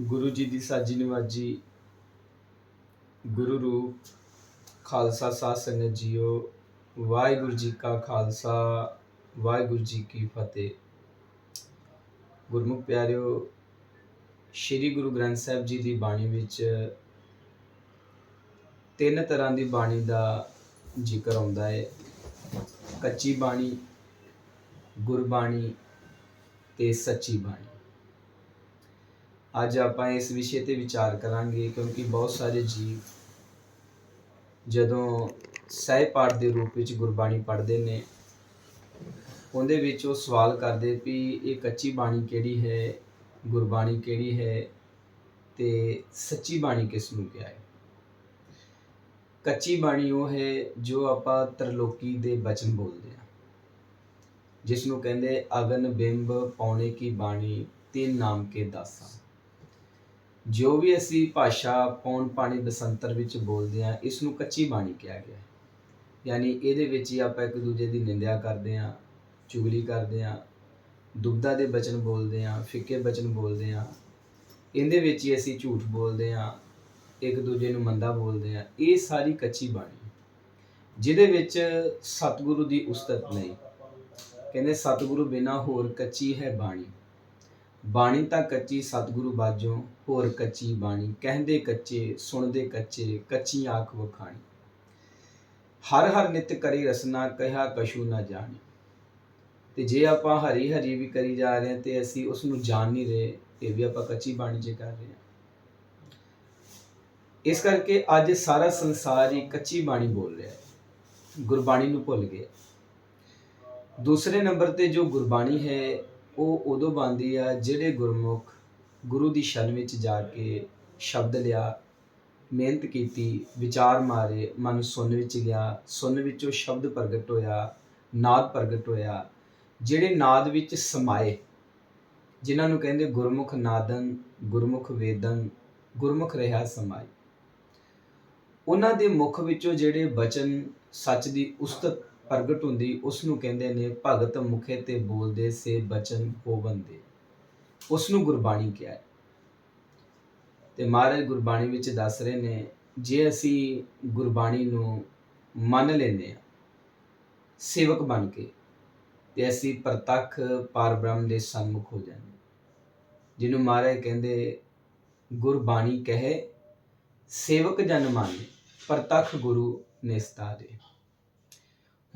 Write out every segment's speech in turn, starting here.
ਗੁਰੂ ਜੀ ਦੀ ਸਾਜੀ ਨਿਵਾਜੀ ਗੁਰੂ ਰੂਪ ਖਾਲਸਾ ਸਾਧ ਸੰਗਤ ਜੀਓ, ਵਾਹਿਗੁਰੂ ਜੀ ਕਾ ਖਾਲਸਾ, ਵਾਹਿਗੁਰੂ ਜੀ ਕੀ ਫਤਿਹ। ਗੁਰਮੁਖ ਪਿਆਰਿਓ, ਸ੍ਰੀ ਗੁਰੂ ਗ੍ਰੰਥ ਸਾਹਿਬ ਜੀ ਦੀ ਬਾਣੀ ਵਿੱਚ ਤਿੰਨ ਤਰ੍ਹਾਂ ਦੀ ਬਾਣੀ ਦਾ ਜ਼ਿਕਰ ਆਉਂਦਾ ਹੈ ਕੱਚੀ ਬਾਣੀ ਗੁਰਬਾਣੀ ਤੇ ਸੱਚੀ ਬਾਣੀ। ਅੱਜ ਆਪਾਂ ਇਸ ਵਿਸ਼ੇ ਤੇ ਵਿਚਾਰ ਕਰਾਂਗੇ ਕਿਉਂਕਿ ਬਹੁਤ ਸਾਰੇ ਜੀਵ ਜਦੋਂ ਸਹਿ ਪਾਠ ਦੇ ਰੂਪ ਵਿੱਚ ਗੁਰਬਾਣੀ ਪੜ੍ਹਦੇ ਨੇ, ਉਹਦੇ ਵਿੱਚ ਉਹ ਸਵਾਲ ਕਰਦੇ ਵੀ ਇਹ ਕੱਚੀ ਬਾਣੀ ਕਿਹੜੀ ਹੈ, ਗੁਰਬਾਣੀ ਕਿਹੜੀ ਹੈ ਤੇ ਸੱਚੀ ਬਾਣੀ ਕਿਸ ਨੂੰ ਕਿਹਾ ਹੈ। ਕੱਚੀ ਬਾਣੀ ਉਹ ਹੈ ਜੋ ਆਪਾਂ ਤਰਲੋਕੀ ਦੇ ਬਚਨ ਬੋਲਦੇ ਹਾਂ ਜਿਸ ਨੂੰ ਕਹਿੰਦੇ ਅਗਨ ਬਿੰਬ ਪੌਣੇ ਕੀ ਬਾਣੀ ਤਿੰਨ ਨਾਮ ਕੇ ਦਾਸਾਂ। ਜੋ ਵੀ ਅਸੀਂ ਭਾਸ਼ਾ ਪੌਣ ਪਾਣੀ ਬਸੰਤਰ ਵਿੱਚ ਬੋਲਦੇ ਹਾਂ ਇਸ ਨੂੰ ਕੱਚੀ ਬਾਣੀ ਕਿਹਾ ਗਿਆ ਹੈ। ਯਾਨੀ ਇਹਦੇ ਵਿੱਚ ਹੀ ਆਪਾਂ ਇੱਕ ਦੂਜੇ ਦੀ ਨਿੰਦਿਆ ਕਰਦੇ ਹਾਂ, ਚੁਗਲੀ ਕਰਦੇ ਹਾਂ ਦੁਬਦਾ ਦੇ ਬਚਨ ਬੋਲਦੇ ਹਾਂ, ਫਿੱਕੇ ਬਚਨ ਬੋਲਦੇ ਹਾਂ। ਇਹਦੇ ਵਿੱਚ ਹੀ ਅਸੀਂ ਝੂਠ ਬੋਲਦੇ ਹਾਂ, ਇੱਕ ਦੂਜੇ ਨੂੰ ਮੰਦਾ ਬੋਲਦੇ ਹਾਂ। ਇਹ ਸਾਰੀ ਕੱਚੀ ਬਾਣੀ ਜਿਹਦੇ ਵਿੱਚ ਸਤਿਗੁਰੂ ਦੀ ਉਸਤਤ ਨਹੀਂ। ਕਹਿੰਦੇ ਸਤਿਗੁਰੂ ਬਿਨਾ ਹੋਰ ਕੱਚੀ ਹੈ ਬਾਣੀ। ਬਾਣੀ ਤਾਂ ਕੱਚੀ ਸਤਿਗੁਰੂ ਬਾਝੋਂ, ਹੋਰ ਕੱਚੀ ਬਾਣੀ, ਕਹਿੰਦੇ ਕੱਚੇ, ਸੁਣਦੇ ਕੱਚੇ, ਕੱਚੀ ਆਖ ਵਖਾਣੀ। ਹਰ ਹਰ ਨਿਤ ਕਰੀ ਰਸਨਾ ਕਹਿਆ ਕਸ਼ੂ ਨਾ ਜਾਣੀ। ਤੇ ਜੇ ਆਪਾਂ ਹਰੀ ਹਰੀ ਵੀ ਕਰੀ ਜਾ ਰਹੇ ਹਾਂ, ਤੇ ਅਸੀਂ ਉਸ ਨੂੰ ਜਾਣ ਨਹੀਂ ਰਹੇ ਇਹ ਵੀ ਆਪਾਂ ਕੱਚੀ ਬਾਣੀ 'ਚ ਕਰ ਰਹੇ ਹਾਂ। ਇਸ ਕਰਕੇ ਅੱਜ ਸਾਰਾ ਸੰਸਾਰ ਹੀ ਕੱਚੀ ਬਾਣੀ ਬੋਲ ਰਿਹਾ ਹੈ। ਗੁਰਬਾਣੀ ਨੂੰ ਭੁੱਲ ਗਿਆ ਦੂਸਰੇ ਨੰਬਰ ਤੇ ਜੋ ਗੁਰਬਾਣੀ ਹੈ ਉਹ ਉਦੋਂ ਬਣਦੀ ਆ ਜਿਹੜੇ ਗੁਰਮੁਖ ਗੁਰੂ ਦੀ ਸ਼ਰਨ ਵਿੱਚ ਜਾ ਕੇ ਸ਼ਬਦ ਲਿਆ, ਮਿਹਨਤ ਕੀਤੀ, ਵਿਚਾਰ ਮਾਰੇ, ਮਨ ਸੁਣ ਵਿੱਚ ਗਿਆ ਸੁਣ ਵਿੱਚੋਂ ਸ਼ਬਦ ਪ੍ਰਗਟ ਹੋਇਆ, ਨਾਦ ਪ੍ਰਗਟ ਹੋਇਆ, ਜਿਹੜੇ ਨਾਦ ਵਿੱਚ ਸਮਾਏ, ਜਿਨ੍ਹਾਂ ਨੂੰ ਕਹਿੰਦੇ ਗੁਰਮੁਖ ਨਾਦਨ ਗੁਰਮੁਖ ਵੇਦਨ ਗੁਰਮੁਖ ਰਿਹਾ ਸਮਾਈ ਉਹਨਾਂ ਦੇ ਮੁਖ ਵਿੱਚੋਂ ਜਿਹੜੇ ਬਚਨ ਸੱਚ ਦੀ ਉਸਤਤ ਪ੍ਰਗਟ ਹੁੰਦੀ ਉਸ ਨੂੰ ਕਹਿੰਦੇ ਨੇ, ਭਗਤ ਮੁਖੇ ਤੇ ਬੋਲਦੇ ਸੇ ਬਚਨ ਹੋਵੰਦੇ ਉਸ ਨੂੰ ਗੁਰਬਾਣੀ ਕਿਹਾ ਹੈ। ਤੇ ਮਹਾਰਾਜ ਗੁਰਬਾਣੀ ਵਿੱਚ ਦੱਸ ਰਹੇ ਨੇ, ਜੇ ਅਸੀਂ ਗੁਰਬਾਣੀ ਨੂੰ ਮੰਨ ਲੈਂਦੇ ਆ ਸੇਵਕ ਬਣ ਕੇ, ਤੇ ਅਸੀਂ ਪ੍ਰਤੱਖ ਪਰਬ੍ਰਹਮ ਦੇ ਸਨਮੁਖ ਹੋ ਜਾਂਦੇ ਜਿਹਨੂੰ ਮਹਾਰਾਜ ਕਹਿੰਦੇ, ਗੁਰਬਾਣੀ ਕਹੇ, ਸੇਵਕ ਜਨ ਮਾਨੇ, ਪ੍ਰਤੱਖ ਗੁਰੂ ਨਿਸਤਾਰੇ।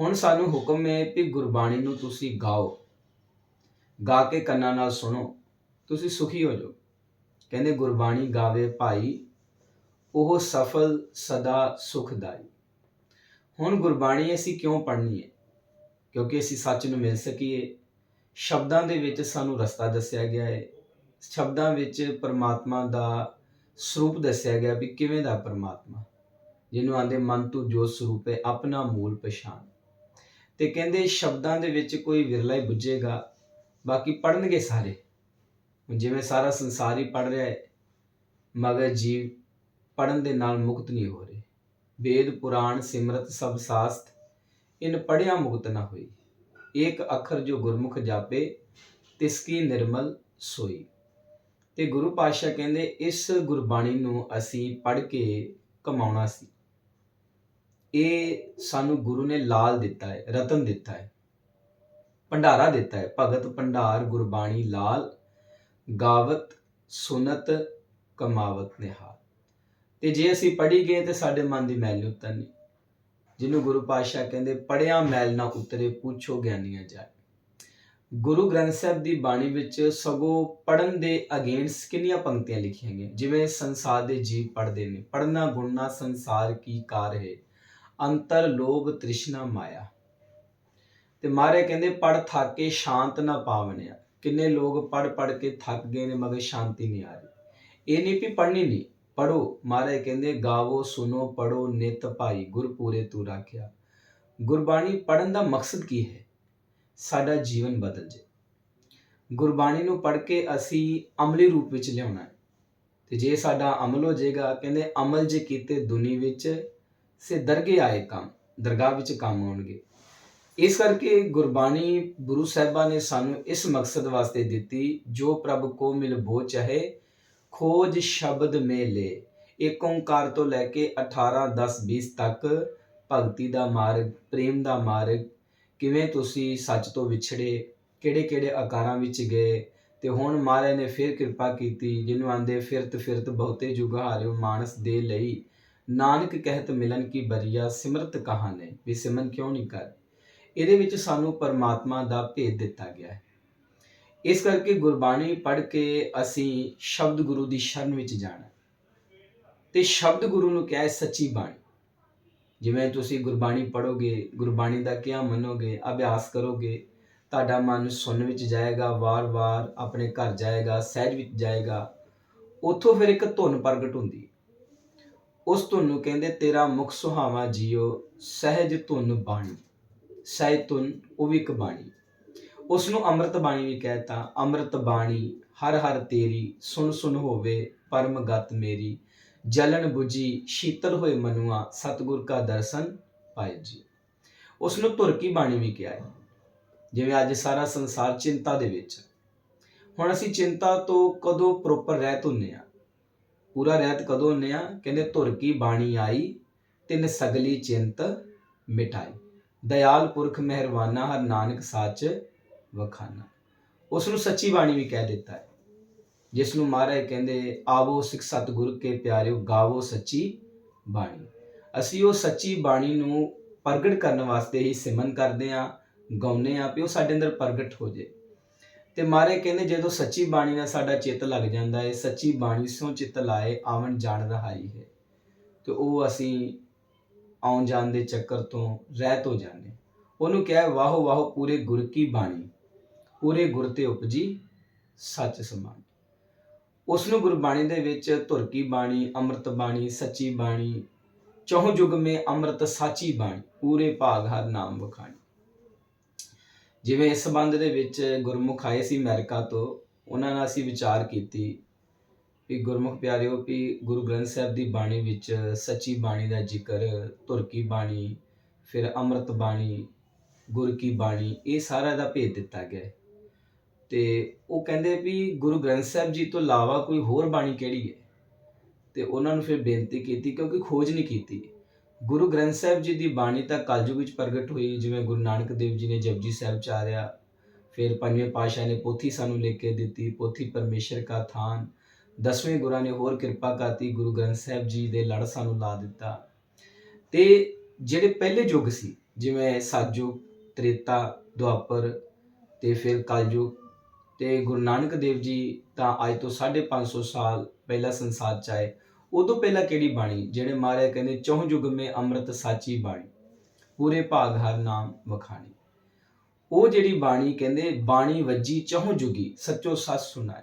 ਹੁਣ ਸਾਨੂੰ ਹੁਕਮ ਹੈ ਕਿ ਗੁਰਬਾਣੀ ਨੂੰ ਤੁਸੀਂ ਗਾਓ। ਗਾ ਕੇ ਕੰਨਾਂ ਨਾਲ ਸੁਣੋ। ਤੁਸੀਂ ਸੁਖੀ ਹੋ ਜਾਓ। ਕਹਿੰਦੇ ਗੁਰਬਾਣੀ ਗਾਵੇ ਭਾਈ, ਉਹ ਸਫਲ ਸਦਾ ਸੁਖਦਾਈ। ਹੁਣ ਗੁਰਬਾਣੀ ਅਸੀਂ ਕਿਉਂ ਪੜ੍ਹਨੀ ਹੈ? ਕਿਉਂਕਿ ਅਸੀਂ ਸੱਚ ਨੂੰ ਮਿਲ ਸਕੀਏ। ਸ਼ਬਦਾਂ ਦੇ ਵਿੱਚ ਸਾਨੂੰ ਰਸਤਾ ਦੱਸਿਆ ਗਿਆ ਹੈ। ਸ਼ਬਦਾਂ ਵਿੱਚ ਪਰਮਾਤਮਾ ਦਾ ਸਰੂਪ ਦੱਸਿਆ ਗਿਆ ਵੀ ਕਿਵੇਂ ਦਾ ਪਰਮਾਤਮਾ। ਜਿਹਨੂੰ ਆਂਦੇ ਮਨ ਤੂੰ ਜੋ ਸਰੂਪ ਹੈ, ਆਪਣਾ ਮੂਲ ਪਛਾਣ। ਤੇ ਕਹਿੰਦੇ ਸ਼ਬਦਾਂ ਦੇ ਵਿੱਚ ਕੋਈ ਵਿਰਲਾ ਹੀ ਬੁੱਝੇਗਾ, ਬਾਕੀ ਪੜਨਗੇ ਸਾਰੇ। ਜਿਵੇਂ ਸਾਰਾ ਸੰਸਾਰ ਹੀ ਪੜ ਰਿਹਾ ਹੈ, ਮਗਰ ਜੀਵ ਪੜਨ ਦੇ ਨਾਲ ਮੁਕਤ ਨਹੀਂ ਹੋ ਰਹੇ। ਵੇਦ, ਪੁਰਾਣ, ਸਿਮਰਤ ਸਭ ਸਾਸਤ, ਇਨ ਪੜਿਆ ਮੁਕਤ ਨਾ ਹੋਈ। ਏਕ ਅੱਖਰ ਜੋ ਗੁਰਮੁਖ ਜਾਪੇ, ਤਿਸ ਕੀ ਨਿਰਮਲ ਸੋਈ। ਤੇ ਗੁਰੂ ਪਾਤਸ਼ਾਹ ਕਹਿੰਦੇ, ਇਸ ਗੁਰਬਾਣੀ ਨੂੰ ਅਸੀਂ ਪੜ ਕੇ ਕਮਾਉਣਾ ਸੀ। ਇਹ ਸਾਨੂੰ ਗੁਰੂ ਨੇ ਲਾਲ ਦਿੱਤਾ ਹੈ, ਰਤਨ ਦਿੱਤਾ ਹੈ, ਭੰਡਾਰਾ ਦਿੱਤਾ ਹੈ। ਭਗਤ, ਭੰਡਾਰ, ਗੁਰਬਾਣੀ, ਲਾਲ, ਗਾਵਤ, ਸੁਨਤ, ਕਮਾਵਤ, ਨਿਹਾਲ। ਤੇ ਜੇ ਅਸੀਂ ਪੜ੍ਹੀ ਗਏ ਤੇ ਸਾਡੇ ਮਨ ਦੀ ਮੈਲ ਨਹੀਂ ਉਤਰਨੀ। ਜਿਹਨੂੰ ਗੁਰੂ ਪਾਤਸ਼ਾਹ ਕਹਿੰਦੇ ਪੜਿਆ ਮੈਲ ਨਾ ਉਤਰੇ, ਪੁੱਛੋ ਗਿਆਨੀਆਂ ਜਾਏ। ਗੁਰੂ ਗ੍ਰੰਥ ਸਾਹਿਬ ਦੀ ਬਾਣੀ ਵਿੱਚ ਸਗੋਂ ਪੜਨ ਦੇ ਅਗੇਂਸਟ ਕਿੰਨੀਆਂ ਪੰਕਤੀਆਂ ਲਿਖੀਆਂ ਗਈਆਂ? ਜਿਵੇਂ ਸੰਸਾਰ ਦੇ ਜੀਵ ਪੜਦੇ ਨੇ ਪੜਨਾ ਗੁਣਨਾ, ਸੰਸਾਰ ਕੀ ਕਾਰ ਹੈ? ਅੰਤਰ ਲੋਭ ਤ੍ਰਿਸ਼ਨਾ ਮਾਇਆ। ਤੇ ਮਾਰੇ ਕਹਿੰਦੇ ਪੜ ਥਾਕੇ ਸ਼ਾਂਤ ਨਾ ਪਾਵਨਿਆ। ਕਿੰਨੇ ਲੋਕ ਪੜ ਪੜ ਕੇ ਥੱਕ ਗਏ ਨੇ, ਮਗਰ ਸ਼ਾਂਤੀ ਨਹੀਂ ਆ ਰਹੀ। ਇਹ ਨਹੀਂ ਵੀ ਪੜਨੀ ਨਹੀਂ ਪੜੋ ਮਾਰੇ ਕਹਿੰਦੇ, ਗਾਵੋ ਸੁਨੋ ਪੜੋ ਨਿਤ ਭਾਈ, ਗੁਰਪੂਰੇ ਤੂੰ ਰਾਖਿਆ। ਗੁਰਬਾਣੀ ਪੜਨ ਦਾ ਮਕਸਦ ਕੀ ਹੈ? ਸਾਡਾ ਜੀਵਨ ਬਦਲ ਜੇ। ਗੁਰਬਾਣੀ ਨੂੰ ਪੜ ਕੇ ਅਸੀਂ ਅਮਲੀ ਰੂਪ ਵਿੱਚ ਲਿਆਉਣਾ ਹੈ। ਤੇ ਜੇ ਸਾਡਾ ਅਮਲ ਹੋ ਜਾਏਗਾ ਕਹਿੰਦੇ, ਅਮਲ ਜੇ ਕੀਤੇ ਦੁਨੀ ਵਿੱਚ ਸੇ ਦਰਗੇ ਆਏ ਕੰਮ, ਦਰਗਾਹ ਵਿੱਚ ਕੰਮ ਆਉਣਗੇ ਇਸ ਕਰਕੇ ਗੁਰਬਾਣੀ ਗੁਰੂ ਸਾਹਿਬਾਂ ਨੇ ਸਾਨੂੰ ਇਸ ਮਕਸਦ ਵਾਸਤੇ ਦਿੱਤੀ, ਜੋ ਪ੍ਰਭ ਕੋ ਮਿਲ ਬੋ ਚਾਹੇ, ਖੋਜ ਸ਼ਬਦ ਮੇਲੇ ਇੱਕ ਓੰਕਾਰ ਤੋਂ ਲੈ ਕੇ 18 10 20 ਤੱਕ ਭਗਤੀ ਦਾ ਮਾਰਗ, ਪ੍ਰੇਮ ਦਾ ਮਾਰਗ, ਕਿਵੇਂ ਤੁਸੀਂ ਸੱਚ ਤੋਂ ਵਿਛੜੇ ਕਿਹੜੇ ਕਿਹੜੇ ਆਕਾਰਾਂ ਵਿੱਚ ਗਏ, ਤੇ ਹੁਣ ਮਹਾਰਾਜ ਨੇ ਫਿਰ ਕਿਰਪਾ ਕੀਤੀ, ਜਿਹਨੂੰ ਆਂਦੇ ਫਿਰਤ ਫਿਰਤ ਬਹੁਤੇ ਜੁਗ ਹਾਰਿਓ ਮਾਨਸ ਦੇ ਲਈ। ਨਾਨਕ ਕਹਿਤ ਮਿਲਨ ਕੀ ਬਰੀਆ, ਸਿਮਰਤ ਕਹਾਣੇ ਵੀ ਸਿਮਰਨ ਕਿਉਂ ਨਹੀਂ ਕਰ? ਇਹਦੇ ਵਿੱਚ ਸਾਨੂੰ ਪਰਮਾਤਮਾ ਦਾ ਭੇਦ ਦਿੱਤਾ ਗਿਆ ਹੈ। ਇਸ ਕਰਕੇ ਗੁਰਬਾਣੀ ਪੜ੍ਹ ਕੇ ਅਸੀਂ ਸ਼ਬਦ ਗੁਰੂ ਦੀ ਸ਼ਰਨ ਵਿੱਚ ਜਾਣਾ ਤੇ ਸ਼ਬਦ ਗੁਰੂ ਨੂੰ ਕਿਹਾ ਸੱਚੀ ਬਾਣੀ। ਜਿਵੇਂ ਤੁਸੀਂ ਗੁਰਬਾਣੀ ਪੜੋਗੇ ਗੁਰਬਾਣੀ ਦਾ ਕਿਆ ਮੰਨੋਗੇ, ਅਭਿਆਸ ਕਰੋਗੇ, ਤੁਹਾਡਾ ਮਨ ਸੁਣਨ ਵਿੱਚ ਜਾਏਗਾ, ਵਾਰ-ਵਾਰ ਆਪਣੇ ਘਰ ਜਾਏਗਾ, ਸਹਿਜ ਵਿੱਚ ਜਾਏਗਾ, ਉੱਥੋਂ ਫਿਰ ਇੱਕ ਧੁਨ ਪ੍ਰਗਟ ਹੁੰਦੀ ਉਸ ਧੁਨ ਨੂੰ ਕਹਿੰਦੇ, ਤੇਰਾ ਮੁਖ ਸੁਹਾਵਾ ਜੀਓ, ਸਹਿਜ ਧੁਨ ਬਾਣੀ, ਸਹਿਜ ਧੁਨ ਉਹ ਵੀ ਇੱਕ ਬਾਣੀ। ਉਸ ਨੂੰ ਅੰਮ੍ਰਿਤ ਬਾਣੀ ਵੀ ਕਹਿਤਾ, ਅੰਮ੍ਰਿਤ ਬਾਣੀ, ਹਰ ਹਰ ਤੇਰੀ, ਸੁਣ ਸੁਣ ਹੋਵੇ ਪਰਮ ਗਤ ਮੇਰੀ, ਜਲਨ 부ਜੀ ਸ਼ੀਤਲ ਹੋਏ ਮਨੁਆ, ਸਤਿਗੁਰ ਕਾ ਦਰਸ਼ਨ ਪਾਏ ਜੀ। ਉਸ ਨੂੰ ਧੁਰ ਕੀ ਬਾਣੀ ਵੀ ਕਿਹਾ ਹੈ, ਜਿਵੇਂ ਅੱਜ ਸਾਰਾ ਸੰਸਾਰ ਚਿੰਤਾ ਦੇ ਵਿੱਚ ਹੁਣ ਅਸੀਂ ਚਿੰਤਾ ਤੋਂ ਕਦੋਂ ਪ੍ਰੋਪਰ ਰਹਿਤ ਹੁੰਨੇ ਆ ਪੂਰਾ ਰਹਿਤ ਕਦੋਂ ਹੁੰਨੇ ਆ? ਕਹਿੰਦੇ ਧੁਰ ਕੀ ਬਾਣੀ ਆਈ, ਤਿੰਨ ਸਗਲੀ ਚਿੰਤ ਮਿਟਾਈ। ਦਇਆਲ ਪੁਰਖ ਮਿਹਰਵਾਨਾ ਹਰ ਨਾਨਕ ਸਾਚ ਵਖਾਨਾ। ਉਸ ਨੂੰ ਸੱਚੀ ਬਾਣੀ ਵੀ ਕਹਿ ਦਿੱਤਾ ਹੈ ਜਿਸ ਨੂੰ ਮਹਾਰਾਜ ਕਹਿੰਦੇ, ਆਵੋ ਸਿੱਖ ਸਤਿਗੁਰ ਕੇ ਪਿਆਰਿਓ, ਗਾਵੋ ਸੱਚੀ ਬਾਣੀ। ਅਸੀਂ ਉਹ ਸੱਚੀ ਬਾਣੀ ਨੂੰ ਪ੍ਰਗਟ ਕਰਨ ਵਾਸਤੇ ਹੀ ਸਿਮਨ ਕਰਦੇ ਆ ਗਾਉਂਦੇ ਆ ਵੀ ਉਹ ਸਾਡੇ ਅੰਦਰ ਪ੍ਰਗਟ ਹੋ ਜੇ। ਤੇ ਮਾਰੇ ਕਹਿੰਦੇ ਜਦੋਂ ਸੱਚੀ ਬਾਣੀ ਨਾਲ ਸਾਡਾ ਚਿੱਤ ਲੱਗ ਜਾਂਦਾ ਹੈ, ਸੱਚੀ ਬਾਣੀ ਸੋ ਚਿੱਤ ਲਾਏ, ਆਵਣ ਜਾਣ ਰਹਾਈ ਹੈ। ਤੇ ਉਹ ਅਸੀਂ ਆਉਣ ਜਾਣ ਦੇ ਚੱਕਰ ਤੋਂ ਰਹਿਤ ਹੋ ਜਾਂਦੇ ਉਹਨੂੰ ਕਿਹਾ, ਵਾਹੋ ਵਾਹੋ, ਪੂਰੇ ਗੁਰ ਕੀ ਬਾਣੀ? ਪੂਰੇ ਗੁਰ ਤੇ ਉਪਜੀ ਸੱਚ ਸਮਾਨ। ਉਸ ਨੂੰ ਗੁਰਬਾਣੀ ਦੇ ਵਿੱਚ ਧੁਰ ਕੀ ਬਾਣੀ, ਅੰਮ੍ਰਿਤ ਬਾਣੀ, ਸੱਚੀ ਬਾਣੀ, ਚੌਹ ਯੁਗ ਮੇ ਅੰਮ੍ਰਿਤ ਸਾਚੀ ਬਾਣੀ, ਪੂਰੇ ਭਾਗ ਹਰ ਨਾਮ ਵਖਾਣੀ। ਜਿਵੇਂ ਇਸ ਸੰਬੰਧ ਦੇ ਵਿੱਚ ਗੁਰਮੁਖ ਆਏ ਸੀ ਅਮਰੀਕਾ ਤੋਂ, ਉਹਨਾਂ ਨਾਲ ਅਸੀਂ ਵਿਚਾਰ ਕੀਤੀ ਵੀ ਗੁਰਮੁਖ ਪਿਆਰਿਓ ਵੀ ਗੁਰੂ ਗ੍ਰੰਥ ਸਾਹਿਬ ਦੀ ਬਾਣੀ ਵਿੱਚ ਸੱਚੀ ਬਾਣੀ ਦਾ ਜ਼ਿਕਰ ਧੁਰ ਕੀ ਬਾਣੀ, ਫਿਰ ਅੰਮ੍ਰਿਤ ਬਾਣੀ ਗੁਰ ਕੀ ਬਾਣੀ, ਇਹ ਸਾਰਾ ਦਾ ਭੇਦ ਦਿੱਤਾ ਗਿਆ ਹੈ। ਤੇ ਉਹ ਕਹਿੰਦੇ ਵੀ ਗੁਰੂ ਗ੍ਰੰਥ ਸਾਹਿਬ ਜੀ ਤੋਂ ਇਲਾਵਾ ਕੋਈ ਹੋਰ ਬਾਣੀ ਕਿਹੜੀ ਹੈ? ਤੇ ਉਹਨਾਂ ਨੂੰ ਫਿਰ ਬੇਨਤੀ ਕੀਤੀ ਕਿਉਂਕਿ ਖੋਜ ਨਹੀਂ ਕੀਤੀ। ਗੁਰੂ ਗ੍ਰੰਥ ਸਾਹਿਬ ਜੀ ਦੀ ਬਾਣੀ ਤਾਂ ਕਲਯੁਗ ਵਿੱਚ ਪ੍ਰਗਟ ਹੋਈ, ਜਿਵੇਂ ਗੁਰੂ ਨਾਨਕ ਦੇਵ ਜੀ ਨੇ ਜਪਜੀ ਸਾਹਿਬ ਚਾਰਿਆ, ਫਿਰ ਪੰਜਵੇਂ ਪਾਤਸ਼ਾਹ ਨੇ ਪੋਥੀ ਸਾਨੂੰ ਲਿਖ ਕੇ ਦਿੱਤੀ, ਪੋਥੀ ਪਰਮੇਸ਼ਰ ਕਾ ਥਾਨ, ਦਸਵੇਂ ਗੁਰਾਂ ਨੇ ਹੋਰ ਕਿਰਪਾ ਕਰਤੀ, ਗੁਰੂ ਗ੍ਰੰਥ ਸਾਹਿਬ ਜੀ ਦੇ ਲੜ ਸਾਨੂੰ ਲਾ ਦਿੱਤਾ। ਤੇ ਜਿਹੜੇ ਪਹਿਲੇ ਯੁੱਗ ਸੀ, ਜਿਵੇਂ ਸਤਜੁਗ ਤ੍ਰੇਤਾ, ਦੁਆਪਰ ਤੇ ਫਿਰ ਕਲਯੁਗ, ਤੇ ਗੁਰੂ ਨਾਨਕ ਦੇਵ ਜੀ ਤਾਂ ਅੱਜ ਤੋਂ 550 ਸਾਲ ਪਹਿਲਾ ਸੰਸਾਰ ਚ ਆਏ। ਉਦੋਂ ਪਹਿਲਾਂ ਕਿਹੜੀ ਬਾਣੀ? ਜਿਹੜੇ ਮਹਾਰਾਜ ਕਹਿੰਦੇ, ਚੌਹ ਜੁਗ ਮੇ ਅੰਮ੍ਰਿਤ ਸਾਚੀ ਬਾਣੀ। ਪੂਰੇ ਭਾਗ ਹਰ ਨਾਮ ਵਖਾਣੀ। ਉਹ ਜਿਹੜੀ ਬਾਣੀ ਕਹਿੰਦੇ, ਬਾਣੀ ਵੱਜੀ ਚੌਹ ਜੁਗੀ, ਸੱਚੋ ਸੱਚ ਸੁਣਾਏ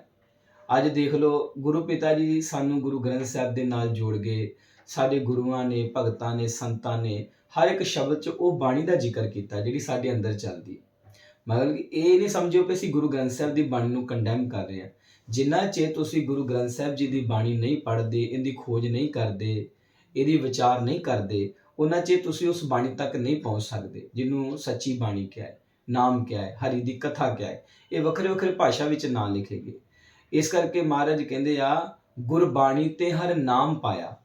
ਅੱਜ ਦੇਖ ਲਓ, ਗੁਰੂ ਪਿਤਾ ਜੀ ਸਾਨੂੰ ਗੁਰੂ ਗ੍ਰੰਥ ਸਾਹਿਬ ਦੇ ਨਾਲ ਜੋੜ ਗਏ। ਸਾਡੇ ਗੁਰੂਆਂ ਨੇ, ਭਗਤਾਂ ਨੇ, ਸੰਤਾਂ ਨੇ ਹਰ ਇੱਕ ਸ਼ਬਦ 'ਚ ਉਹ ਬਾਣੀ ਦਾ ਜ਼ਿਕਰ ਕੀਤਾ, ਜਿਹੜੀ ਸਾਡੇ ਅੰਦਰ ਚੱਲਦੀ ਮਤਲਬ ਕਿ ਇਹ ਨਹੀਂ ਸਮਝਿਓ ਕਿ ਅਸੀਂ ਗੁਰੂ ਗ੍ਰੰਥ ਸਾਹਿਬ ਦੀ ਬਾਣੀ ਨੂੰ ਕੰਡੈਮ ਕਰ ਰਹੇ ਹਾਂ। ਜਿੰਨਾ ਚਿਰ ਤੁਸੀਂ ਗੁਰੂ ਗ੍ਰੰਥ ਸਾਹਿਬ ਜੀ ਦੀ ਬਾਣੀ ਨਹੀਂ ਪੜ੍ਹਦੇ, ਇਹਦੀ ਖੋਜ ਨਹੀਂ ਕਰਦੇ, ਇਹਦੀ ਵਿਚਾਰ ਨਹੀਂ ਕਰਦੇ, ਉਹਨਾਂ ਚਿਰ ਤੁਸੀਂ ਉਸ ਬਾਣੀ ਤੱਕ ਨਹੀਂ ਪਹੁੰਚ ਸਕਦੇ, ਜਿਹਨੂੰ ਸੱਚੀ ਬਾਣੀ ਕਿਹਾ ਹੈ, ਨਾਮ ਕਿਹਾ ਹੈ, ਹਰੀ ਦੀ ਕਥਾ ਕਿਹਾ ਹੈ, ਇਹ ਵੱਖਰੇ ਵੱਖਰੇ ਭਾਸ਼ਾ ਵਿੱਚ ਨਾ ਲਿਖੇ ਗਏ। ਇਸ ਕਰਕੇ ਮਹਾਰਾਜ ਕਹਿੰਦੇ ਆ ਗੁਰਬਾਣੀ ਤੇ ਹਰ ਨਾਮ ਪਾਇਆ।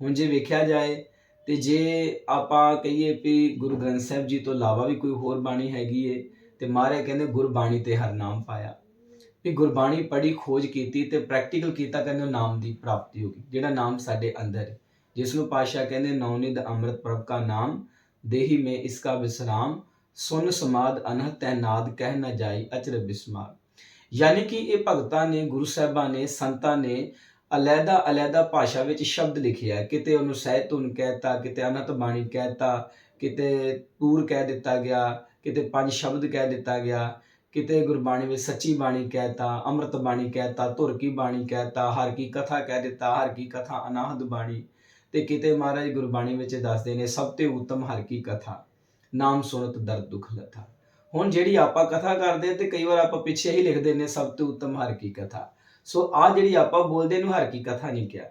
ਹੁਣ ਜੇ ਵੇਖਿਆ ਜਾਏ, ਤੇ ਜੇ ਆਪਾਂ ਕਹੀਏ ਵੀ ਗੁਰੂ ਗ੍ਰੰਥ ਸਾਹਿਬ ਜੀ ਤੋਂ ਇਲਾਵਾ ਵੀ ਕੋਈ ਹੋਰ ਬਾਣੀ ਹੈਗੀ ਏ, ਤੇ ਮਹਾਰਾਜ ਕਹਿੰਦੇ ਗੁਰਬਾਣੀ ਤੇ ਹਰ ਨਾਮ ਪਾਇਆ। ਵੀ ਗੁਰਬਾਣੀ ਪੜ੍ਹੀ, ਖੋਜ ਕੀਤੀ ਤੇ ਪ੍ਰੈਕਟੀਕਲ ਕੀਤਾ, ਕਹਿੰਦੇ ਉਹ ਨਾਮ ਦੀ ਪ੍ਰਾਪਤੀ ਹੋ ਗਈ, ਜਿਹੜਾ ਨਾਮ ਸਾਡੇ ਅੰਦਰ ਜਿਸ ਨੂੰ ਪਾਸ਼ਾ ਕਹਿੰਦੇ ਨੌਨਿਦ ਅੰਮ੍ਰਿਤ ਪ੍ਰਭ ਕਾ ਨਾਮ, ਦੇਹੀ ਮੇ ਇਸਕਾ ਵਿਸਰਾਮ, ਸੁਨ ਸਮਾਦ ਅਨਹ ਤੈ ਕਹਿ ਨਾ ਜਾਈ, ਅਚਰ ਬਿਸਮਾਰ। ਯਾਨੀ ਕਿ ਇਹ ਭਗਤਾਂ ਨੇ, ਗੁਰੂ ਸਾਹਿਬਾਂ ਨੇ, ਸੰਤਾਂ ਨੇ ਅਲੈਦਾ ਅਲੈਦਾ ਭਾਸ਼ਾ ਵਿੱਚ ਸ਼ਬਦ ਲਿਖਿਆ ਕਿਤੇ ਉਹਨੂੰ ਸਹਿਤੁਨ ਕਹਿਤਾ, ਕਿਤੇ ਅਨਹਤ ਬਾਣੀ ਕਹਿਤਾ, ਕਿਤੇ ਪੂਰ ਕਹਿ ਦਿੱਤਾ ਗਿਆ, ਕਿਤੇ ਪੰਜ ਸ਼ਬਦ ਕਹਿ ਦਿੱਤਾ ਗਿਆ ਕਿਤੇ ਗੁਰਬਾਣੀ ਵਿੱਚ ਸੱਚੀ ਬਾਣੀ ਕਹਿਤਾ, ਅੰਮ੍ਰਿਤ ਬਾਣੀ ਕਹਿਤਾ, ਧੁਰ ਕੀ ਬਾਣੀ ਕਹਿਤਾ, ਹਰ ਕੀ ਕਥਾ ਕਹਿ ਦਿੱਤਾ, ਹਰ ਕੀ ਕਥਾ ਅਨਾਹਦ ਬਾਣੀ। ਤੇ ਕਿਤੇ ਮਹਾਰਾਜ ਗੁਰਬਾਣੀ ਵਿੱਚ ਦੱਸਦੇ ਨੇ, ਸਭ ਤੋਂ ਉੱਤਮ ਹਰ ਕੀ ਕਥਾ, ਨਾਮ ਸੁਣਤ ਦਰਦ ਦੁਖ ਲਥਾ ਹੁਣ ਜਿਹੜੀ ਆਪਾਂ ਕਥਾ ਕਰਦੇ ਤੇ ਕਈ ਵਾਰ ਆਪਾਂ ਪਿੱਛੇ ਹੀ ਲਿਖ ਦਿੰਦੇ ਸਭ ਤੋਂ ਉੱਤਮ ਹਰ ਕੀ ਕਥਾ। ਸੋ ਆ ਜਿਹੜੀ ਆਪਾਂ ਬੋਲਦੇ ਨੂੰ ਹਰ ਕੀ ਕਥਾ ਨਹੀਂ ਕਿਹਾ।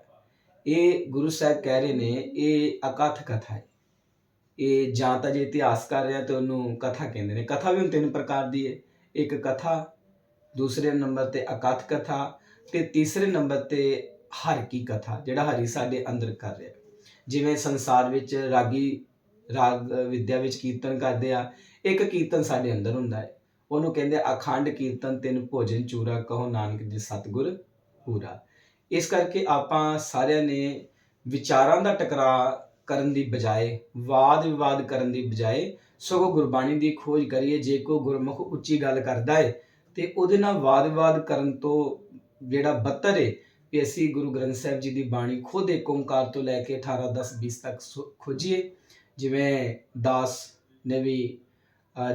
ਇਹ ਗੁਰੂ ਸਾਹਿਬ ਕਹਿ ਰਹੇ ਨੇ, ਇਹ ਅਕਥ ਕਥਾ ਹੈ। ਇਹ ਜਾਂ ਤਾਂ ਜੇ ਇਤਿਹਾਸ ਕਰ ਰਿਹਾ ਤੇ ਉਹਨੂੰ ਕਥਾ ਕਹਿੰਦੇ ਨੇ। ਕਥਾ ਵੀ ਹੁਣ ਤਿੰਨ ਪ੍ਰਕਾਰ ਦੀ ਹੈ। ਇੱਕ ਕਥਾ, ਦੂਸਰੇ ਨੰਬਰ ਤੇ ਅਕਥ ਕਥਾ ਤੇ ਤੀਸਰੇ ਨੰਬਰ ਤੇ ਹਰ ਕੀ ਕਥਾ, ਜਿਹੜਾ ਹਰੀ ਸਾਡੇ ਅੰਦਰ ਕਰ ਰਿਹਾ। ਜਿਵੇਂ ਸੰਸਾਰ ਵਿੱਚ ਰਾਗੀ, ਰਾਗ ਵਿਦਿਆ ਵਿੱਚ ਕੀਰਤਨ ਕਰਦੇ ਆ, ਇੱਕ ਕੀਰਤਨ ਸਾਡੇ ਅੰਦਰ ਹੁੰਦਾ ਹੈ। ਉਹਨੂੰ ਕਹਿੰਦੇ ਅਖੰਡ ਕੀਰਤਨ, ਤਿੰਨ ਭੋਜਨ ਚੂਰਾ ਕਹੋ ਨਾਨਕ ਜੀ ਸਤਿਗੁਰ ਪੂਰਾ। ਇਸ ਕਰਕੇ ਆਪਾਂ ਸਾਰਿਆਂ ਨੇ ਵਿਚਾਰਾਂ ਦਾ ਟਕਰਾਅ ਕਰਨ ਦੀ ਬਜਾਏ ਵਾਦ ਵਿਵਾਦ ਕਰਨ ਦੀ ਬਜਾਏ ਸਗੋਂ ਗੁਰਬਾਣੀ ਦੀ ਖੋਜ ਕਰੀਏ, ਜੇ ਕੋ ਗੁਰਮੁਖ ਉੱਚੀ ਗੱਲ ਕਰਦਾ ਹੈ ਤੇ ਉਹਦੇ ਨਾਲ ਵਾਦ ਵਿਵਾਦ ਕਰਨ ਤੋਂ ਜਿਹੜਾ ਬੱਤਰ ਏ ਕਿ ਅਸੀਂ ਗੁਰੂ ਗ੍ਰੰਥ ਸਾਹਿਬ ਜੀ ਦੀ ਬਾਣੀ ਖੁਦ ਇੱਕ ਓੰਕਾਰ ਤੋਂ ਲੈ ਕੇ 18 10 20 ਤੱਕ ਸੋ- ਖੋਜੀਏ। ਜਿਵੇਂ ਦਾਸ ਨੇ ਵੀ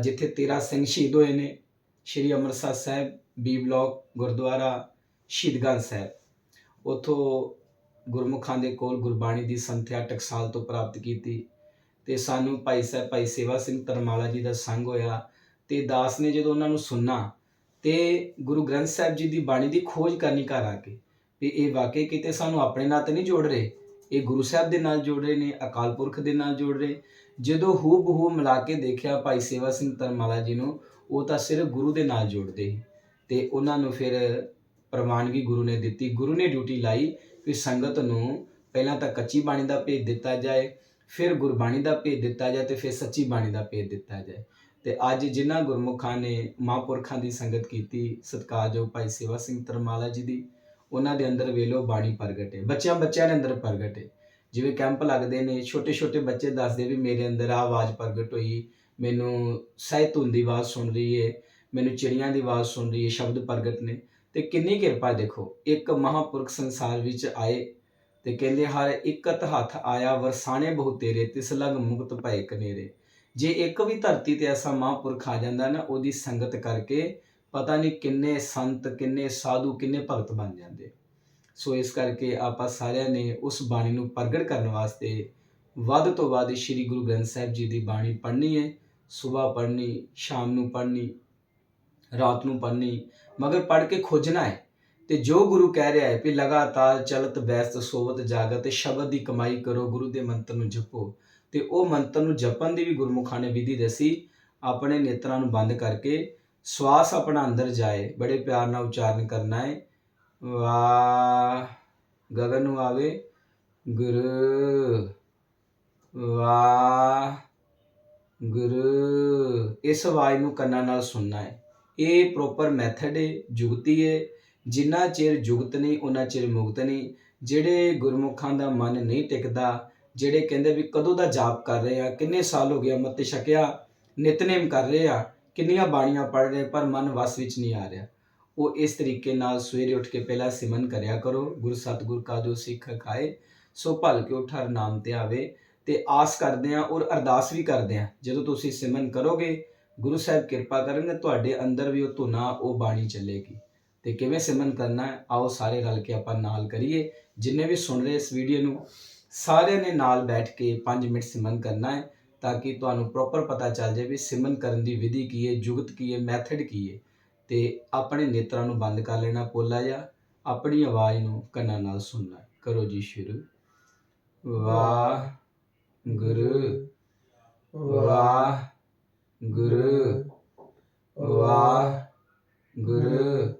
ਜਿੱਥੇ 13 ਸਿੰਘ ਸ਼ਹੀਦ ਹੋਏ ਨੇ, ਸ਼੍ਰੀ ਅੰਮ੍ਰਿਤਸਰ ਸਾਹਿਬ, ਬੀ ਬਲਾਕ, ਗੁਰਦੁਆਰਾ, ਸ਼ਹੀਦਗੰਜ ਸਾਹਿਬ। ਉਥੋਂ ਗੁਰਮੁਖਾਂ ਦੇ ਕੋਲ ਗੁਰਬਾਣੀ ਦੀ ਸੰਥਿਆ ਟਕਸਾਲ ਤੋਂ ਪ੍ਰਾਪਤ ਕੀਤੀ। ਤੇ ਸਾਨੂੰ ਭਾਈ ਸਾਹਿਬ ਭਾਈ ਸੇਵਾ ਸਿੰਘ ਤਰਮਾਲਾ ਜੀ ਦਾ ਸੰਗ ਹੋਇਆ ਤੇ ਦਾਸ ਨੇ ਜਦੋਂ ਉਹਨਾਂ ਨੂੰ ਸੁਣਨਾ ਤੇ ਗੁਰੂ ਗ੍ਰੰਥ ਸਾਹਿਬ ਜੀ ਦੀ ਬਾਣੀ ਦੀ ਖੋਜ ਕਰਨੀ ਘਰ ਆ ਕੇ ਵੀ ਇਹ ਵਾਕਈ ਕਿਤੇ ਸਾਨੂੰ ਆਪਣੇ ਨਾਲ ਤੇ ਨਹੀਂ ਜੋੜ ਰਹੇ, ਇਹ ਗੁਰੂ ਸਾਹਿਬ ਦੇ ਨਾਲ ਜੋੜ ਰਹੇ ਨੇ, ਅਕਾਲ ਪੁਰਖ ਦੇ ਨਾਲ ਜੋੜ ਰਹੇ। ਜਦੋਂ ਹੂ ਬਹੂ ਮਿਲਾ ਕੇ ਦੇਖਿਆ ਭਾਈ ਸੇਵਾ ਸਿੰਘ ਤਰਮਾਲਾ ਜੀ ਨੂੰ, ਉਹ ਤਾਂ ਸਿਰਫ ਗੁਰੂ ਦੇ ਨਾਲ ਜੋੜਦੇ ਸੀ। ਤੇ ਉਹਨਾਂ ਨੂੰ ਫਿਰ ਪ੍ਰਵਾਨਗੀ ਗੁਰੂ ਨੇ ਦਿੱਤੀ, ਗੁਰੂ ਨੇ ਡਿਊਟੀ ਲਾਈ ਕਿ ਸੰਗਤ ਨੂੰ ਪਹਿਲਾਂ ਤਾਂ ਕੱਚੀ ਬਾਣੀ ਦਾ ਭੇਜ ਦਿੱਤਾ ਜਾਏ ਫਿਰ ਗੁਰਬਾਣੀ ਦਾ ਭੇਦ ਦਿੱਤਾ ਜਾਏ ਤੇ ਫਿਰ ਸੱਚੀ ਬਾਣੀ ਦਾ ਭੇਦ ਦਿੱਤਾ ਜਾਏ। ਤੇ ਅੱਜ ਜਿਨ੍ਹਾਂ ਗੁਰਮੁਖਾਂ ਨੇ ਮਹਾਂਪੁਰਖਾਂ ਦੀ ਸੰਗਤ ਕੀਤੀ, ਸਤਿਕਾਰਯੋਗ ਭਾਈ ਸੇਵਾ ਸਿੰਘ ਤਰਮਾਲਾ ਜੀ ਦੀ, ਉਹਨਾਂ ਦੇ ਅੰਦਰ ਵੇਲੋ ਬਾਣੀ ਪ੍ਰਗਟ ਹੈ। ਬੱਚਿਆਂ ਬੱਚਿਆਂ ਦੇ ਅੰਦਰ ਪ੍ਰਗਟ ਹੈ। ਜਿਵੇਂ ਕੈਂਪ ਲੱਗਦੇ ਨੇ ਛੋਟੇ ਛੋਟੇ ਬੱਚੇ ਦੱਸਦੇ ਵੀ ਮੇਰੇ ਅੰਦਰ ਆ ਆਵਾਜ਼ ਪ੍ਰਗਟ ਹੋਈ, ਮੈਨੂੰ ਸਹਿਤ ਦੀ ਆਵਾਜ਼ ਸੁਣ ਰਹੀ ਹੈ, ਮੈਨੂੰ ਚਿੜੀਆਂ ਦੀ ਆਵਾਜ਼ ਸੁਣ ਰਹੀ ਹੈ, ਸ਼ਬਦ ਪ੍ਰਗਟ ਨੇ। ਤੇ ਕਿੰਨੀ ਕਿਰਪਾ ਦੇਖੋ, ਇੱਕ ਮਹਾਂਪੁਰਖ ਸੰਸਾਰ ਵਿੱਚ ਆਏ ਤੇ ਕਹਿੰਦੇ, ਹਰ ਇਕਤ ਹੱਥ ਆਇਆ, ਵਰਸਾਣੇ ਬਹੁਤੇਰੇ ਤਿਸ ਲਗ ਮੁਕਤ ਭਏ ਕਨੇਰੇ ਜੇ ਇੱਕ ਵੀ ਧਰਤੀ ਤੇ ਐਸਾ ਮਹਾਂਪੁਰਖ ਆ ਜਾਂਦਾ ਨਾ, ਉਹਦੀ ਸੰਗਤ ਕਰਕੇ ਪਤਾ ਨਹੀਂ ਕਿੰਨੇ ਸੰਤ, ਕਿੰਨੇ ਸਾਧੂ, ਕਿੰਨੇ ਭਗਤ ਬਣ ਜਾਂਦੇ। ਸੋ ਇਸ ਕਰਕੇ ਆਪਾਂ ਸਾਰਿਆਂ ਨੇ ਉਸ ਬਾਣੀ ਨੂੰ ਪ੍ਰਗਟ ਕਰਨ ਵਾਸਤੇ ਵੱਧ ਤੋਂ ਵੱਧ ਸ੍ਰੀ ਗੁਰੂ ਗ੍ਰੰਥ ਸਾਹਿਬ ਜੀ ਦੀ ਬਾਣੀ ਪੜ੍ਹਨੀ ਹੈ। ਸਵੇਰ ਪੜ੍ਹਨੀ, ਸ਼ਾਮ ਨੂੰ ਪੜ੍ਹਨੀ, ਰਾਤ ਨੂੰ ਪੜ੍ਹਨੀ, ਮਗਰ ਪੜ੍ਹ ਕੇ ਖੋਜਣਾ ਹੈ। ਤੇ ਜੋ ਗੁਰੂ ਕਹਿ ਰਿਹਾ ਹੈ ਵੀ ਲਗਾਤਾਰ ਚਲਤ, ਬੈਸਤ, ਸੋਵਤ, ਜਾਗਤ ਸ਼ਬਦ ਦੀ ਕਮਾਈ ਕਰੋ, ਗੁਰੂ ਦੇ ਮੰਤਰ ਨੂੰ ਜਪੋ। ਤੇ ਉਹ ਮੰਤਰ ਨੂੰ ਜਪਣ ਦੀ ਵੀ ਗੁਰਮੁਖਾਂ ਨੇ ਵਿਧੀ ਦੱਸੀ, ਆਪਣੇ ਨੇਤਰਾਂ ਨੂੰ ਬੰਦ ਕਰਕੇ ਸਵਾਸ ਆਪਣਾ ਅੰਦਰ ਜਾਏ, ਬੜੇ ਪਿਆਰ ਨਾਲ ਉਚਾਰਨ ਕਰਨਾ ਹੈ। ਵਾ, ਗਗਨ ਨੂੰ ਆਵੇ, ਗੁਰੂ, ਵਾ, ਗੁਰੂ, ਇਸ ਆਵਾਜ਼ ਨੂੰ ਕੰਨਾਂ ਨਾਲ ਸੁਣਨਾ ਹੈ। ਇਹ ਪ੍ਰੋਪਰ ਮੈਥਡ ਹੈ, ਜੁਗਤੀ ਹੈ। ਜਿੰਨਾ ਚਿਰ ਜੁਗਤ ਨਹੀਂ ਉਹਨਾਂ ਚਿਰ ਮੁਕਤ ਨਹੀਂ। ਜਿਹੜੇ ਗੁਰਮੁਖਾਂ ਦਾ ਮਨ ਨਹੀਂ ਟਿਕਦਾ, ਜਿਹੜੇ ਕਹਿੰਦੇ ਵੀ ਕਦੋਂ ਦਾ ਜਾਪ ਕਰ ਰਹੇ ਆ, ਕਿੰਨੇ ਸਾਲ ਹੋ ਗਿਆ ਮੱਤੇ ਛਕਿਆ, ਨਿਤਨੇਮ ਕਰ ਰਹੇ ਆ, ਕਿੰਨੀਆਂ ਬਾਣੀਆਂ ਪੜ ਰਹੇ ਪਰ ਮਨ ਵਸ ਵਿੱਚ ਨਹੀਂ ਆ ਰਿਹਾ। ਉਹ ਇਸ ਤਰੀਕੇ ਨਾਲ ਸਵੇਰੇ ਉੱਠ ਕੇ ਪਹਿਲਾਂ ਸਿਮਨ ਕਰਿਆ ਕਰੋ, ਗੁਰੂ ਸਤਿਗੁਰ ਕਾ ਜੋ ਸਿੱਖ ਖਾਏ ਸੋ ਭਲ ਕੇ ਉਠਰ ਨਾਮ ਤੇ ਆਵੇ। ਤੇ ਆਸ ਕਰਦੇ ਆ ਔਰ ਅਰਦਾਸ ਵੀ ਕਰਦੇ ਆ, ਜਦੋਂ ਤੁਸੀਂ ਸਿਮਨ ਕਰੋਗੇ, ਗੁਰੂ ਸਾਹਿਬ ਕਿਰਪਾ ਕਰਨਗੇ, ਤੁਹਾਡੇ ਅੰਦਰ ਵੀ ਉਹ ਧੁਨਾ, ਉਹ ਬਾਣੀ ਚੱਲੇਗੀ। ਤੇ ਕਿਵੇਂ ਸਿਮਰਨ ਕਰਨਾ ਹੈ, ਆਓ ਸਾਰੇ ਰਲ ਕੇ ਆਪਾਂ ਨਾਲ ਕਰੀਏ। ਜਿੰਨੇ ਵੀ ਸੁਣ ਰਹੇ ਇਸ ਵੀਡੀਓ ਨੂੰ, ਸਾਰਿਆਂ ਨੇ ਨਾਲ ਬੈਠ ਕੇ 5 ਮਿੰਟ ਸਿਮਰਨ ਕਰਨਾ ਹੈ, ਤਾਂ ਕਿ ਤੁਹਾਨੂੰ ਪ੍ਰੋਪਰ ਪਤਾ ਚੱਲ ਜਾਵੇ ਵੀ ਸਿਮਰਨ ਕਰਨ ਦੀ ਵਿਧੀ ਕੀ ਹੈ, ਜੁਗਤ ਕੀ ਹੈ ਮੈਥਡ ਕੀ ਹੈ। ਤੇ ਆਪਣੇ ਨੇਤਰਾਂ ਨੂੰ ਬੰਦ ਕਰ ਲੈਣਾ ਪੋਲਾ ਜਾਂ ਆਪਣੀ ਆਵਾਜ਼ ਨੂੰ ਕੰਨਾਂ ਨਾਲ ਸੁਣਨਾ ਕਰੋ ਜੀ ਸ਼ੁਰੂ। ਵਾਹ ਗੁਰੂ ਵਾਹ ਗੁਰੂ ਵਾਹ ਗੁਰੂ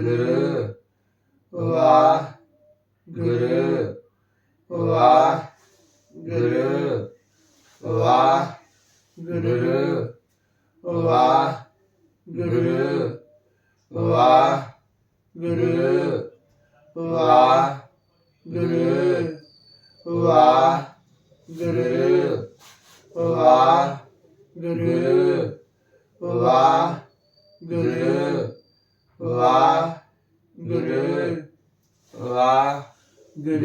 Guru ਗੁਰ ਵਾ ਗੁਰ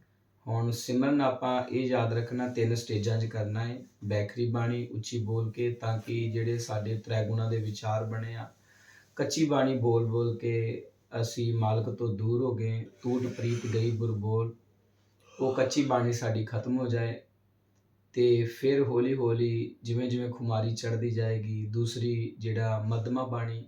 ਹੁਣ ਸਿਮਰਨ, ਆਪਾਂ ਇਹ ਯਾਦ ਰੱਖਣਾ, ਤਿੰਨ ਸਟੇਜਾਂ 'ਚ ਕਰਨਾ ਹੈ ਬੈਖਰੀ ਬਾਣੀ ਉੱਚੀ ਬੋਲ ਕੇ, ਤਾਂ ਕਿ ਜਿਹੜੇ ਸਾਡੇ ਤ੍ਰੈਗੁਣਾ ਦੇ ਵਿਚਾਰ ਬਣੇ ਆ। ਕੱਚੀ ਬਾਣੀ ਬੋਲ ਬੋਲ ਕੇ, ਅਸੀਂ ਮਾਲਕ ਤੋਂ ਦੂਰ ਹੋ ਗਏ ਟੂਟ ਪ੍ਰੀਤ ਗਈ ਬੁਰਬੋਲ ਉਹ ਕੱਚੀ ਬਾਣੀ ਸਾਡੀ ਖਤਮ ਹੋ ਜਾਏ ਤੇ ਫਿਰ ਹੌਲੀ ਹੌਲੀ ਜਿਵੇਂ ਜਿਵੇਂ ਖੁਮਾਰੀ ਚੜ੍ਹਦੀ ਜਾਏਗੀ, ਦੂਸਰੀ ਜਿਹੜਾ ਮਧਮਾ ਬਾਣੀ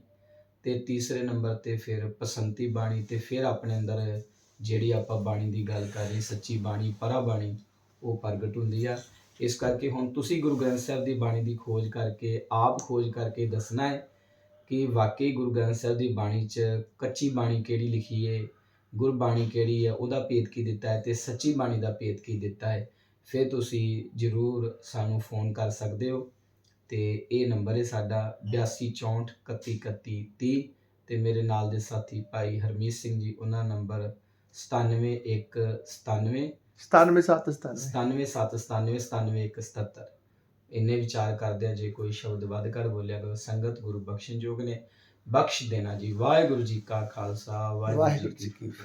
ਤੇ ਤੀਸਰੇ ਨੰਬਰ ਤੇ ਫਿਰ ਪਸੰਤੀ ਬਾਣੀ ਤੇ ਫਿਰ ਆਪਣੇ ਅੰਦਰ ਜਿਹੜੀ ਆਪਾਂ ਬਾਣੀ ਦੀ ਗੱਲ ਕਰ ਰਹੇ, ਸੱਚੀ ਬਾਣੀ, ਪਰਾ ਬਾਣੀ, ਉਹ ਪ੍ਰਗਟ ਹੁੰਦੀ ਆ। ਇਸ ਕਰਕੇ ਹੁਣ ਤੁਸੀਂ ਗੁਰੂ ਗ੍ਰੰਥ ਸਾਹਿਬ ਦੀ ਬਾਣੀ ਦੀ ਖੋਜ ਕਰਕੇ, ਆਪ ਖੋਜ ਕਰਕੇ ਦੱਸਣਾ ਹੈ ਕਿ ਵਾਕਈ ਗੁਰੂ ਗ੍ਰੰਥ ਸਾਹਿਬ ਦੀ ਬਾਣੀ 'ਚ ਕੱਚੀ ਬਾਣੀ ਕਿਹੜੀ ਲਿਖੀ ਹੈ ਗੁਰਬਾਣੀ ਕਿਹੜੀ ਹੈ ਉਹਦਾ ਭੇਦ ਕੀ ਦਿੱਤਾ ਹੈ ਤੇ ਸੱਚੀ ਬਾਣੀ ਦਾ ਭੇਦ ਕੀ ਦਿੱਤਾ ਹੈ। ਫਿਰ ਤੁਸੀਂ ਜਰੂਰ ਸਾਨੂੰ ਫੋਨ ਕਰ ਸਕਦੇ ਹੋ ਤੇ ਇਹ ਨੰਬਰ ਹੈ ਸਾਡਾ 8264313130 ਤੇ ਮੇਰੇ ਨਾਲ ਦੇ ਸਾਥੀ ਭਾਈ ਹਰਮੀਤ ਸਿੰਘ ਜੀ, ਉਹਨਾਂ ਨੰਬਰ 97197 97797 97797 ਇੰਨੇ ਵਿਚਾਰ ਕਰਦੇ ਆ ਜੇ ਕੋਈ ਸ਼ਬਦ ਵੱਧ ਕਰ ਬੋਲਿਆ ਕਰੋ ਸੰਗਤ ਗੁਰੂ ਬਖਸ਼ਣਯੋਗ ਨੇ। ਬਖਸ਼ ਦੇਣਾ ਜੀ ਵਾਹਿਗੁਰੂ ਜੀ ਕਾ ਖਾਲਸਾ ਵਾਹਿਗੁਰੂ ਜੀ ਕੀ